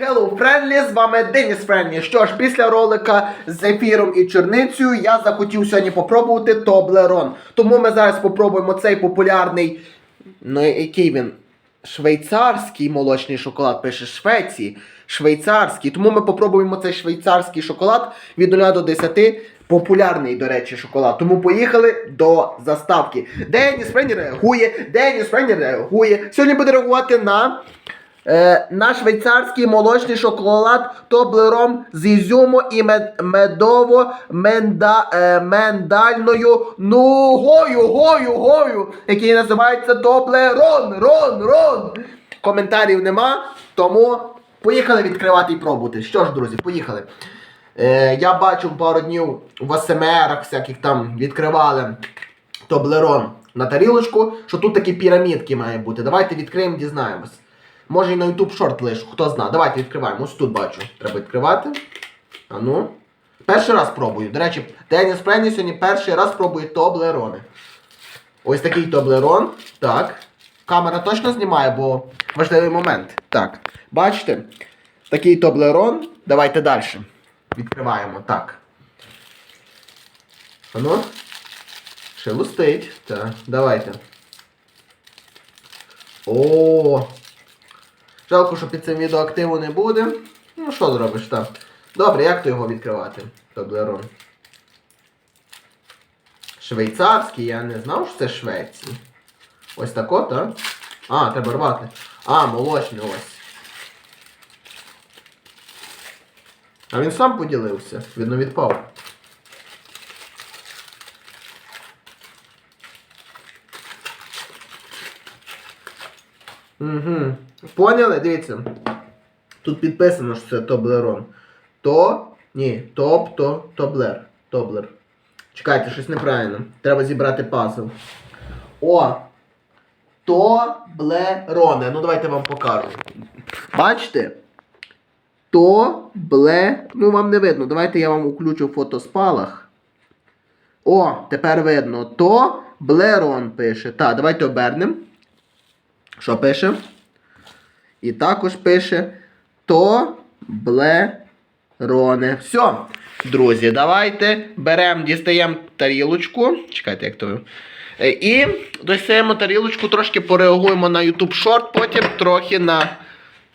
Hello, Friendly, з вами Деніс Френлі. Що ж, після ролика з ефіром і чорницею я захотів сьогодні попробувати Тоблерон. Тому ми зараз попробуємо цей популярний, ну який він? Швейцарський молочний шоколад, пише Швеції. Швейцарський. Тому ми попробуємо цей швейцарський шоколад від 0 до 10. Популярний, до речі, шоколад. Тому поїхали до заставки. Деніс Френлі реагує, Деніс Френлі реагує. Сьогодні буде реагувати на. Е, на швейцарський молочний шоколад тоблером з ізюму і мед, медово менда, е, мендальною нугою, гою, гою, який називається тоблерон, рон, рон. Коментарів нема, тому поїхали відкривати і пробувати. Що ж, друзі, поїхали. Е, я бачу пару днів в АСМРах всяких там відкривали Тоблерон на тарілочку, що тут такі пірамідки мають бути. Давайте відкриємо, дізнаємось. Може і на YouTube шорт лишу, хто знає. Давайте відкриваємо. Ось тут бачу. Треба відкривати. А ну. Перший раз пробую. До речі, Деніс Френні сьогодні перший раз пробує Тоблерони. Ось такий Тоблерон. Так. Камера точно знімає, бо важливий момент. Так. Бачите? Такий Тоблерон. Давайте далі. Відкриваємо. Так. А ну. Шелустить. Так, давайте. О! Жалко, що під цим відео активу не буде. Ну, що зробиш так? Добре, як то його відкривати? Тоблерон. Швейцарський, я не знав, що це Швеції. Ось так от, а? А, треба рвати. А, молочний ось. А він сам поділився. Видно, відпав. Угу. Поняли? Дивіться. Тут підписано, що це Тоблерон. То. Ні, топ, то, тоблер. Тоблер. Чекайте, щось неправильно. Треба зібрати пазл. О! Тоблероне. Ну давайте вам покажу. Бачите? Тобле. Ну вам не видно. Давайте я вам включу фотоспалах. О, тепер видно. Тоблерон пише. Так, давайте обернемо. Що пише? І також пише Тоблероне. Все, друзі, давайте беремо, дістаємо тарілочку. Чекайте, як то. Е, І достаємо тарілочку, трошки пореагуємо на YouTube Short, потім трохи на,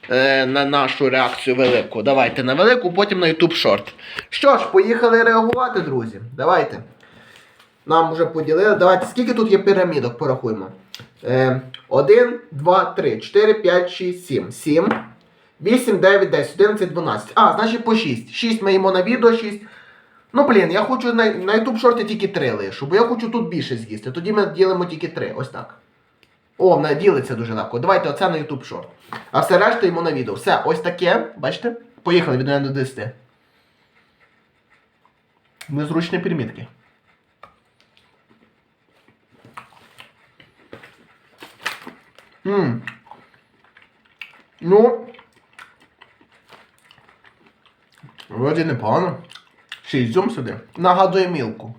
е, на нашу реакцію велику. Давайте на велику, потім на YouTube Short. Що ж, поїхали реагувати, друзі. Давайте. Нам вже поділили. Давайте, скільки тут є пірамідок, порахуємо. Е, 1, 2, 3, 4, 5, 6, 7. 7. 8, 9, 10, 11, 12. А, значить по 6. 6 ми їмо на відео, 6. Ну, блін, я хочу на, на YouTube шорти тільки 3 лишу, бо я хочу тут більше з'їсти. Тоді ми ділимо тільки 3. Ось так. О, вона ділиться дуже легко. Давайте оце на YouTube шорт. А все решта йому на відео. Все, ось таке. Бачите? Поїхали від 1 до 10. Незручні примітки. Ммм. Ну. Вроді непогано. Ще й зюм сюди. Нагадує мілку.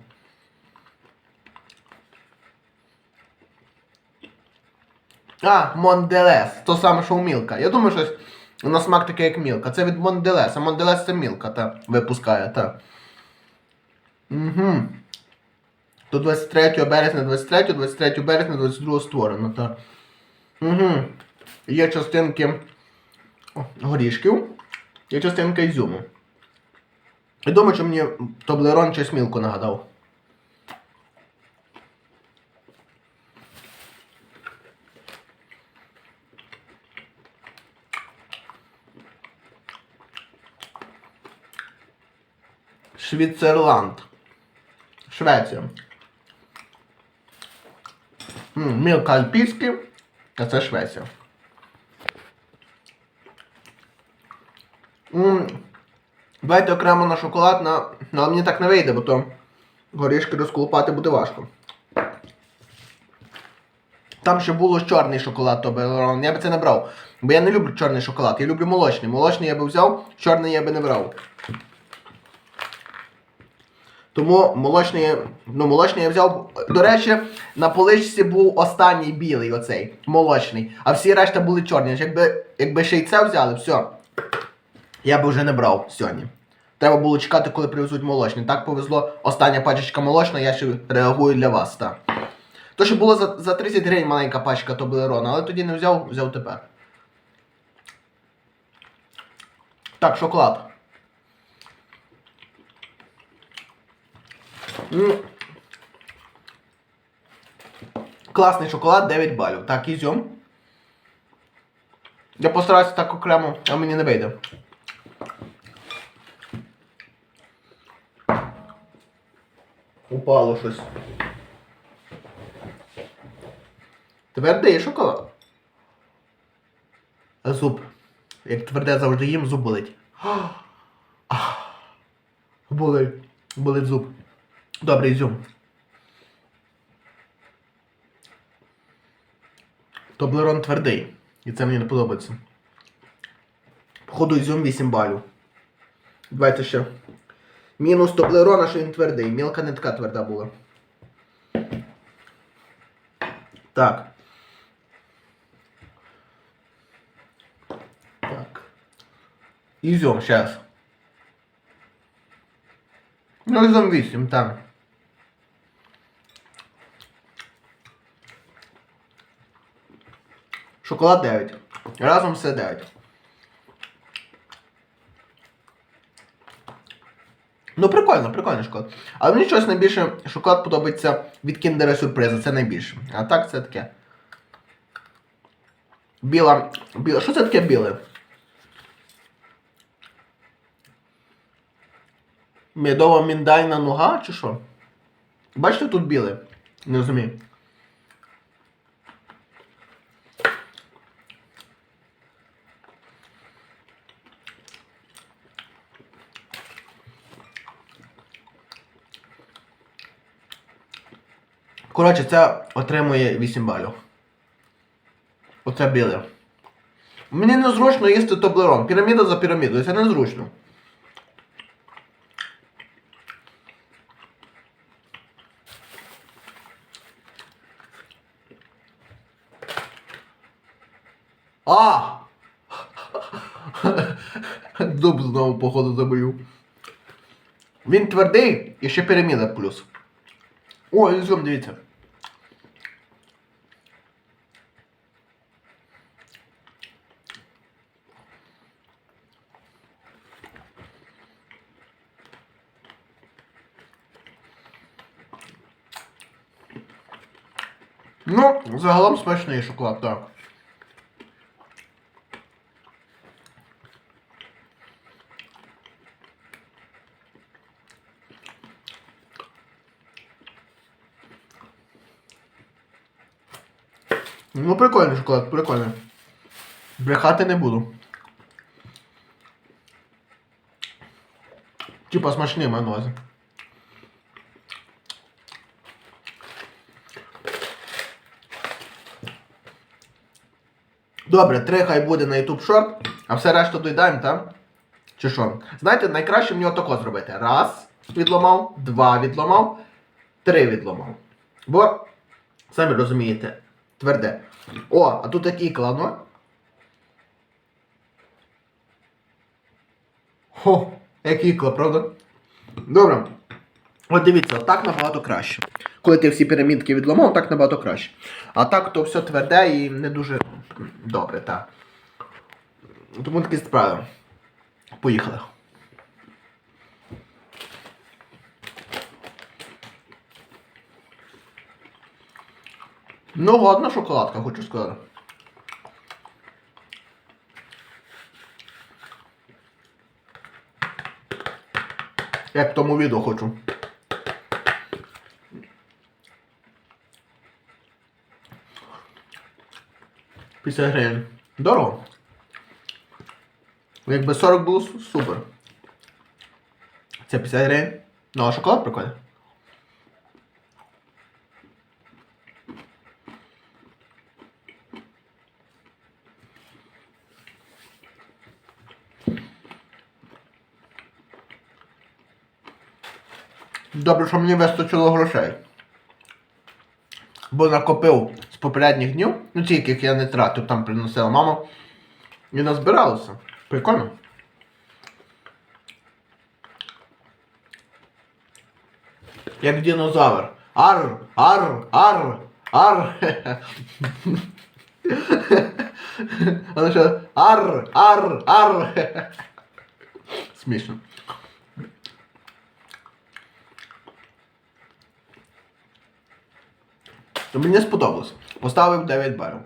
А, Монделес. То саме, що у мілка. Я думаю, щось на смак таке, як мілка. Це від Монделес. А Монделес це мілка, та випускає, та. Угу. До 23 березня 23, 23 березня 22 створено, та. Угу. Є частинки горішків, є частинка ізюму. Я думаю, що мені Тоблерон чи смілку нагадав. Швейцерланд. Швеція. Мілка альпійський, а це Швеція. Давайте окремо на шоколад, на... ну, але мені так не вийде, бо то горішки розколупати буде важко. Там ще було чорний шоколад, Тоберон. Я би це не брав. Бо я не люблю чорний шоколад, я люблю молочний. Молочний я би взяв, чорний я би не брав. Тому молочний, ну, молочний я взяв. До речі, на поличці був останній білий оцей, молочний. А всі решта були чорні. Якби, якби ще й це взяли, все. я би вже не брав сьогодні. Треба було чекати, коли привезуть молочний. Так повезло. Остання пачечка молочна, я ще реагую для вас, так. То, що було за, за 30 гривень маленька пачка Тоблерона, але тоді не взяв, взяв тепер. Так, шоколад. Класний шоколад, 9 балів. Так, ізюм. Я постараюся так окремо, а мені не вийде. Упало щось. Твердий шоколад. Зуб. Як тверде завжди їм, зуб болить. Болить. Болить зуб. Добрий ізюм. Тоблерон твердий. І це мені не подобається. Походу ізюм 8 балів. Давайте ще. Мінус Тоблерона, що він твердий. Мілка не така тверда була. Так. Так. Ізюм, зараз. Ну, ізюм 8, там. Шоколад 9. Разом все 9. Ну, прикольно, прикольно шоколад. Але мені щось найбільше шоколад подобається від кіндера сюрприза, це найбільше. А так це таке. Біла. Біла. Що це таке біле? Медова міндальна нога чи що? Бачите тут біле? Не розумію. Коротше, це отримує 8 балів. Оце біле. Мені незручно їсти тоблерон. Піраміда за пірамідою. Це незручно. А! Дуб знову, походу, забою. Він твердий і ще піраміда плюс. О, ізюм, дивіться. Ну, загалом смачний шоколад, так. Ну, прикольний шоколад, прикольний. Брехати не буду. Типа смачний маю Добре, три хай буде на YouTube Short, а все решту доїдаємо, так? Чи що? Знаєте, найкраще мені отако зробити. Раз відломав, два відломав, три відломав. Бо, самі розумієте, тверде. О, а тут як ікла, ну. Хо, як ікла, правда? Добре. От дивіться, так набагато краще. Коли ти всі пірамідки відламав, так набагато краще. А так то все тверде і не дуже добре, так. Тому такі справи. Поїхали. Ну, ладно, шоколадка, хочу сказати. Як в тому відео хочу. Після гривень. Дорого. Якби 40 було супер. Це 50 гривень. Ну, а шоколад прикольний. Добре, що мені вистачило грошей бо накопив з попередніх днів, ну ті, яких я не тратив, там приносила мама. І назбиралося. Прикольно. Як динозавр. Ар, ар, ар, ар. Вона ще ар, ар, ар. Смішно. Мені сподобалось. Поставив 9 балів.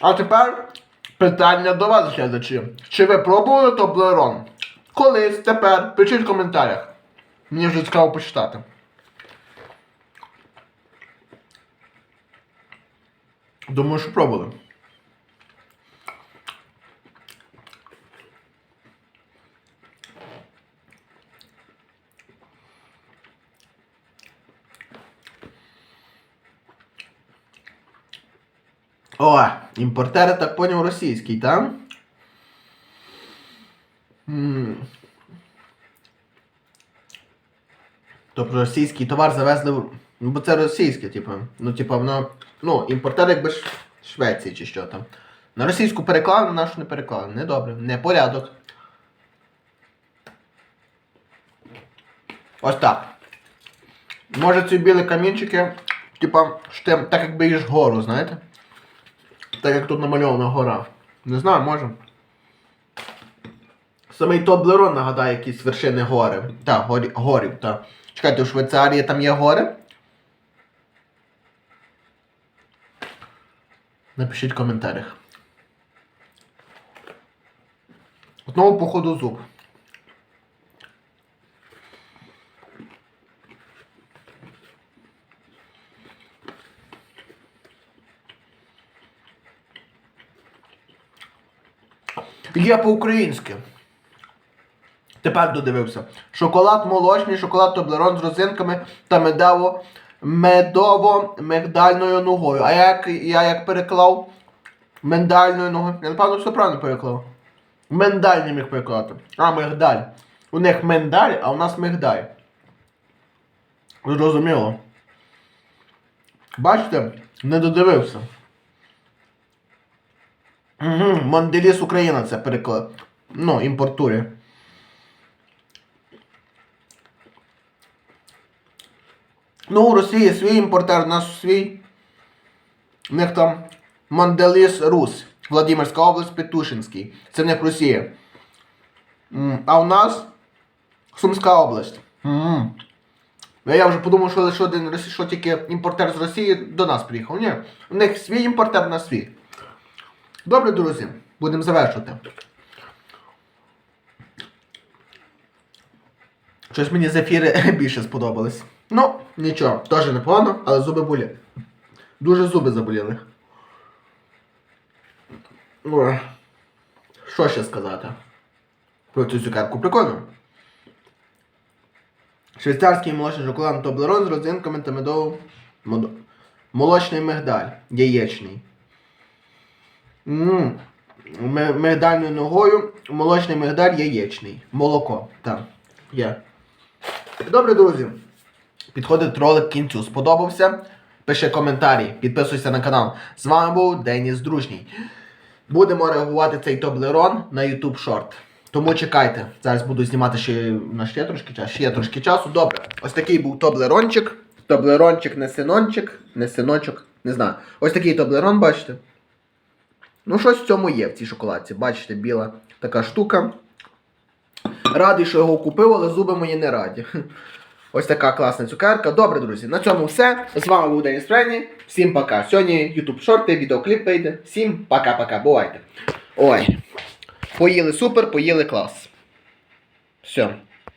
А тепер питання до вас, глядачі. Чи ви пробували Тоблерон? Колись, тепер, пишіть в коментарях. Мені вже цікаво почитати. Думаю, що пробували. О, імпортери, так поняв, російський, так? Тобто російський товар завезли в. Ну, бо це російське, типу. Ну, типу, воно. Ну, імпортер якби Швеції чи що там. На російську переклали, на нашу не переклали. Недобре, не порядок. Ось так. Може ці білі камінчики, типа, так якби їж гору, знаєте? Так як тут намальована гора. Не знаю, може. Самий Тоблерон нагадає якісь вершини гори. Так, горі, горів, так. Чекайте, у Швейцарії там є гори? Напишіть в коментарях. Знову походу зуб. Є по-українськи. Тепер додивився. Шоколад молочний, шоколад Тоблерон з розинками та медово медово-мигдальною ногою. А як я як переклав мендальною ногою. Я напевно все правильно переклав. Мендаль не міг перекладати. А, мигдаль. У них мендаль, а у нас мигдаль. Зрозуміло. Бачите, не додивився. Угу, Монделіс Україна це переклад. Ну, імпортує. Ну, у Росії свій імпортер, у нас свій. У них там Монделіс Рус. Владимирська область, Петушинський. Це них Росія. А у нас Сумська область. Ну, Я вже подумав, що лише один що тільки імпортер з Росії до нас приїхав. Ні, у них свій імпортер у нас свій. Добре, друзі, будемо завершувати. Щось мені зефіри більше сподобались. Ну, нічого, теж непогано, але зуби болять. Дуже зуби заболіли. Ой. Що ще сказати? Про цю цукерку прикольно. Швейцарський молочний шоколад Тоблерон з родзинками та медовим молочний мигдаль. Яєчний. Мигдальною ногою, молочний мигдаль яєчний. Молоко. Так. Є. Добре, друзі. Підходить ролик к кінцю. Сподобався? Пиши коментарі, підписуйся на канал. З вами був Деніс Дружній. Будемо реагувати цей Тоблерон на YouTube Short. Тому чекайте. Зараз буду знімати ще на ще трошки часу. Ще трошки часу. Добре. Ось такий був Тоблерончик. Тоблерончик, не синончик, не синочок, не знаю. Ось такий Тоблерон, бачите? Ну, щось в цьому є в цій шоколадці. Бачите, біла така штука. Радий, що його купив, але зуби мої не раді. Ось така класна цукерка. Добре, друзі, на цьому все. З вами був Деніс Френі. Всім пока. Сьогодні YouTube шорти, відеокліп вийде. Всім пока-пока. Бувайте. Ой. Поїли супер, поїли клас. Все.